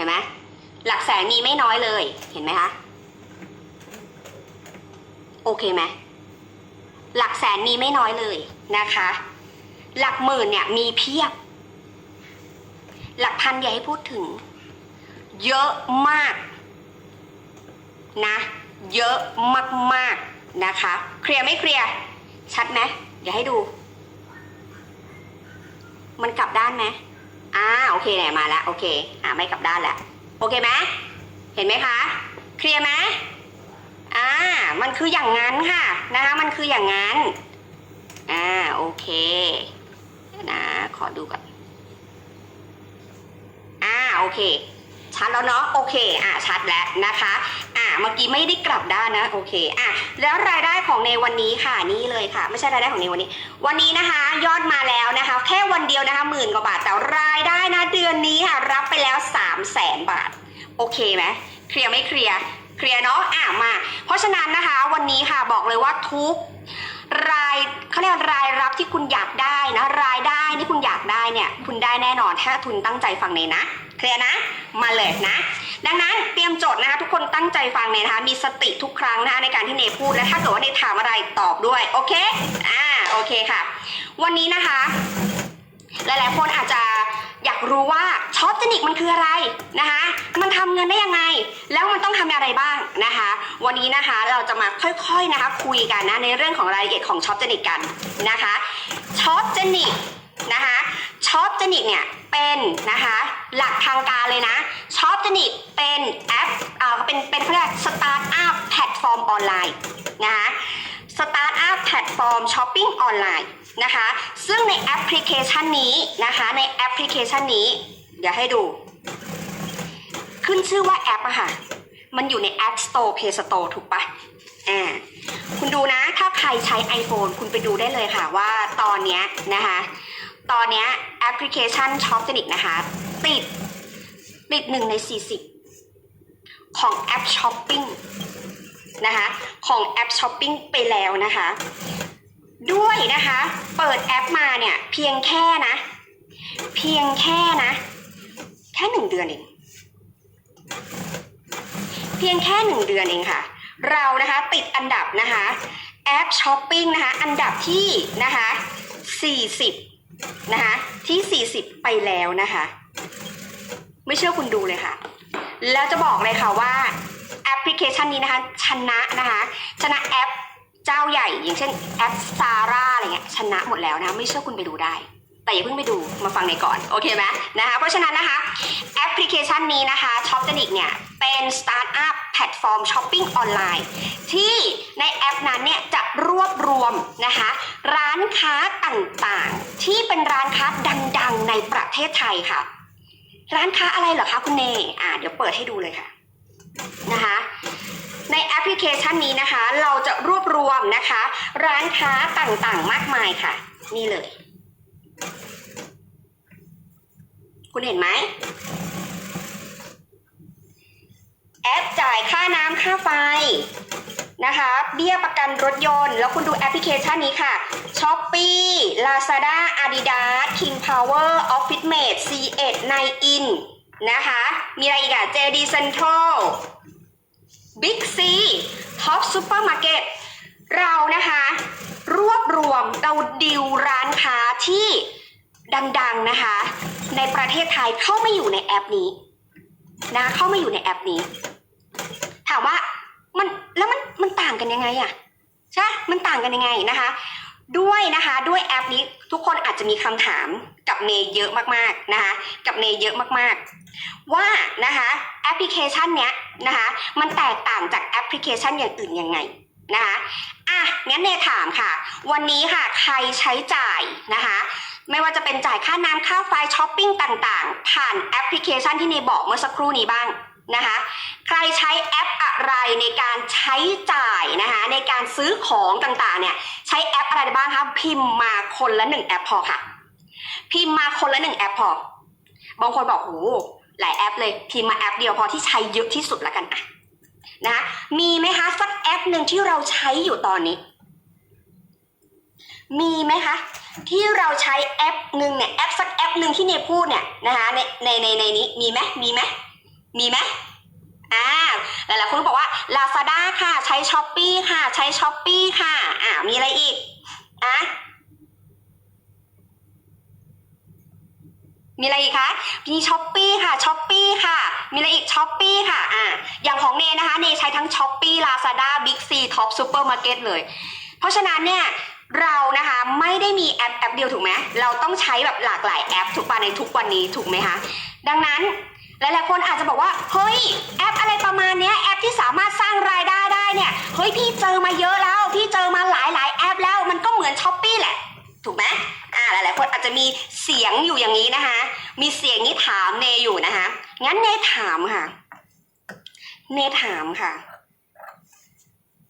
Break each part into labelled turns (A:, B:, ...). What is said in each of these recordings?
A: ห็นไหมหลักแสนมีไม่น้อยเลย เห็นไหมคะ โอเคไหมหลักแสนมีไม่น้อยเลยนะคะ หลักหมื่นเนี่ยมีเพียบ หลักพันอย่าให้พูดถึง เยอะมาก นะ เยอะมากๆนะคะ เคลียร์ไม่เคลียร์ ชัดไหมเดี๋ยวให้ดู มันกลับด้านไหม อ่าโอเคเนี่ยมาแล้วโอเคอ่าไม่กลับด้านแล้วโอเคไหมเห็นไหมคะ เคลียร์ไหมอ่ามันคืออย่างนั้นค่ะนะคะมันคืออย่างนั้นอ่าโอเคนะขอดูก่อนอ่าโอเค ชัดแล้วเนาะโอเคอ่าชัดแล้วนะคะอ่าเมื่อกี้ไม่ได้กลับด้านนะโอเคอะแล้วรายได้ของในวันนี้ค่ะนี่เลยค่ะ ไม่ใช่รายได้ของในวันนี้ วันนี้นะคะ ยอดมาแล้วนะคะ แค่วันเดียวนะคะหมื่นกว่าบาทแต่รายได้นะเดือนนี้ค่ะ รับไปแล้ว 3 0 0แสนบาท โอเคไหมเคลียร์ไม่เคลียร์เคลียร์เนาะอะมา เพราะฉะนั้นนะคะ วันนี้ค่ะบอกเลยว่าทุก รายเขาเรียกรายรับที่คุณอยากได้นะ รายได้ที่คุณอยากได้เนี่ย คุณได้แน่นอนถ้าทุนตั้งใจฟังเลยนะเคลียร์นะ มาเลยนะ ดังนั้นเตรียมโจทย์นะคะ ทุกคนตั้งใจฟังเลยนะคะ มีสติทุกครั้งนะคะในการที่เนพูดและถ้าเกิดว่าเนถามอะไรตอบด้วย โอเค อ่า โอเคค่ะ วันนี้นะคะ หลายๆคนอาจจะอยากรู้ว่าช็อปเจนิกมันคืออะไรนะคะ มันทำเงินได้ยังไง แล้วมันต้องทำอะไรบ้างนะคะ วันนี้นะคะเราจะมาค่อยๆนะคะคุยกันนะในเรื่องของรายละเอียดของช็อปเจนิกกันนะคะช็อปเจนิกนะคะช็อปเจนิกเนี่ยเป็นนะคะหลักทางการเลยนะช็อปเจนิกเป็นแอปเอ่อเป็นเป็นเรียกสตาร์ทอัพแพลตฟอร์มออนไลน์นะคะสตาร์ทอัพแพลตฟอร์มช้อปปิ้งออนไลน์ นะคะ ซึ่งในแอปพลิเคชันนี้นะคะ ในแอปพลิเคชันนี้ เดี๋ยวให้ดู ขึ้นชื่อว่าแอปอะค่ะ มันอยู่ใน App Store Play Store ถูกปะอ่าคุณดูนะ ถ้าใครใช้ iPhone คุณไปดูได้เลยค่ะว่าตอนนี้นะคะ ตอนนี้แอปพลิเคชัน Shop t o n i c นะคะ ติด ติดหนึ่งใน 40 ของแอปช้อปปิ้งนะคะ ของแอปช้อปปิ้งไปแล้วนะคะ ด้วยนะคะ เปิดแอปมาเนี่ย เพียงแค่นะ เพียงแค่นะ แค่หนึ่งเดือนเองเพียงแค่หนึ่งเดือนเองค่ะ เรานะคะติดอันดับนะคะแอปช้อปปิ้งนะคะอันดับที่นะคะ40นะคะที่ 40 ไปแล้วนะคะ ไม่เชื่อคุณดูเลยค่ะ แล้วจะบอกเลยค่ะว่าแอปพลิเคชันนี้นะคะชนะนะคะชนะแอป เจ้าใหญ่ อย่างเช่นแอปซาร่าอะไรเงี้ยชนะหมดแล้วนะ ไม่เชื่อคุณไปดูได้ แต่อย่าเพิ่งไปดูมาฟังในก่อน โอเคไหมนะคะ เพราะฉะนั้นนะคะแอปพลิเคชันนี้นะคะช็อปเจนิกเนี่ย เป็นสตาร์ทอัพแพลตฟอร์มช้อปปิ้งออนไลน์ ที่ในแอปนั้นเนี่ย จะรวบรวมนะคะ ร้านค้าต่างๆ ที่เป็นร้านค้าดังๆ ในประเทศไทยค่ะ ร้านค้าอะไรเหรอคะคุณเนอ่าเดี๋ยวเปิดให้ดูเลยค่ะนะคะ ในแอปพลิเคชันนี้นะคะ เราจะรวบรวมนะคะ ร้านค้าต่างๆมากมายค่ะ นี่เลย คุณเห็นไหมแอปจ่ายค่าน้ำค่าไฟนะคะ เบี้ยประกันรถยนต์ แล้วคุณดูแอปพลิเคชันนี้ค่ะ Shopee Lazada Adidas King Power Office Mate C1 9 in นะคะ มีอะไรอีกอะ JD Central Big C Top Supermarket เก็ตเรานะคะ รวบรวมเราดิวร้านค้าที่ดังๆนะคะ ในประเทศไทยเข้ามาอยู่ในแอปนี้นะเข้ามาอยู่ในแอปนี้ ถามว่ามันแล้วมันมันต่างกันยังไงอะใช่ มันต่างกันยังไงนะคะ ด้วยนะคะ ด้วยแอปนี้ทุกคนอาจจะมีคำถาม เนยเยอะมากๆนะคะกับเนยเยอะมากๆ ว่านะคะแอปพลิเคชันเนี้ยนะคะมันแตกต่างจากแอปพลิเคชันอย่างอื่นยังไงนะคะอะงั้นเนยถามค่ะ วันนี้ค่ะใครใช้จ่ายนะคะไม่ว่าจะเป็นจ่ายค่าน้ำค่าไฟช้อปปิ้งต่างๆ ผ่านแอปพลิเคชันที่เนยบอกเมื่อสักครู่นี้บ้างนะคะใครใช้แอปอะไรในการใช้จ่ายนะคะในการซื้อของต่างๆเนี่ยใช้แอปอะไรบ้างคะพิมพ์มาคนละหนึ่งแอปพอค่ะ พิมพ์มาคนละหนึ่งแอปพอ บางคนบอกโหหลายแอปเลยพิมพ์มาแอปเดียวพอที่ใช้เยอะที่สุดละกันอะนะคะมีไหมคะสักแอปหนึ่งที่เราใช้อยู่ตอนนี้ มีไหมคะ ที่เราใช้แอปหนึ่งเนี่ยแอปสักแอปหนึ่งที่เนยพูดเนี่ยนะคะในในในในนี้มีไหมมีไหมมีไหมอ่าหลายๆคนก็บอกว่า Lazada ค่ะ ใช้ s h อ p e e ค่ะ ใช้ s h อ p e e ค่ะ อ่ามีอะไรอีกอะ มีอะไรอีกคะมีช้อปปี้ค่ะช้อปปี้ค่ะ มีอะไรอีกช้อปปี้ค่ะอ่าอย่างของเนนะคะ เนใช้ทั้งช้อปปี้ลาซาด้าบิ๊กซีท็อปซูเปอร์มาร์เก็ตเลย เพราะฉะนั้นเนี่ยเรานะคะไม่ได้มีแอปแอปเดียวถูกไหมเราต้องใช้แบบหลากหลายแอปถูกป่ะในทุกวันนี้ถูกไหมคะ ดังนั้นหลายๆคนอาจจะบอกว่า เฮ้ย แอปอะไรประมาณนี้แอป เนถามค่ะ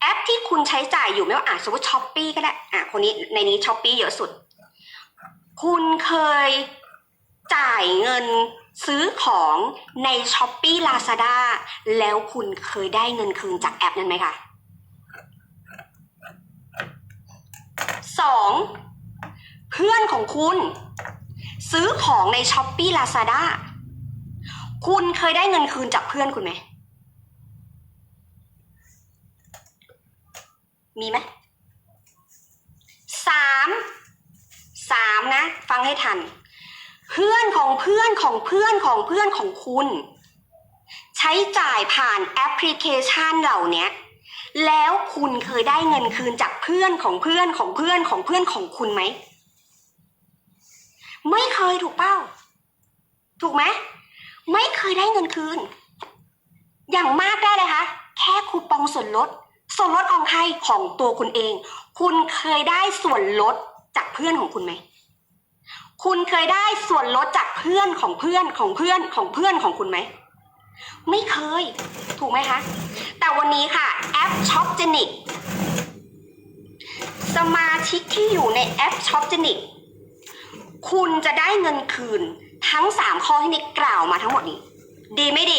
A: แอปที่คุณใช้จ่ายอยู่ไม่ว่าอะสมมติช้อปปี้ก็ได้อะคนนี้ในนี้ช้อปปี้เยอะสุด คุณเคยจ่ายเงินซื้อของในช้อปปี้ลาซาด้าแล้วคุณเคยได้เงินคืนจากแอปนั้นไหมคะสองเพื่อนของคุณ ซื้อของในช้อปปี้ลาซาด้าคุณเคยได้เงินคืนจากเพื่อนคุณไหม มีไหมสามสามนะ ฟังให้ทัน เพื่อนของเพื่อนของเพื่อนของเพื่อนของคุณ ใช้จ่ายผ่านแอปพลิเคชันเหล่านี้แล้วคุณเคยได้เงินคืนจากเพื่อนของเพื่อนของเพื่อนของเพื่อนของคุณไหม ไม่เคยถูกเป้า ถูกไหมไม่เคยได้เงินคืน อย่างมากได้เลยคะแค่คูปองส่วนลด ส่วนลดของใครของตัวคุณเอง คุณเคยได้ส่วนลดจากเพื่อนของคุณไหม คุณเคยได้ส่วนลดจากเพื่อนของเพื่อนของเพื่อนของเพื่อนของคุณไหม ไม่เคย ถูกไหมคะ แต่วันนี้ค่ะแอปช็อปเจนิกสมาชิกที่อยู่ในแอปช็อปเจนิกคุณจะได้เงินคืนทั้ง 3 ข้อที่นิกกล่าวมาทั้งหมดนี้ ดีไม่ดี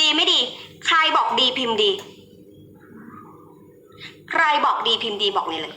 A: ดีไม่ดี ใครบอกดีพิมพ์ดี ใครบอกดีพิมพ์ดีบอกเลยเลย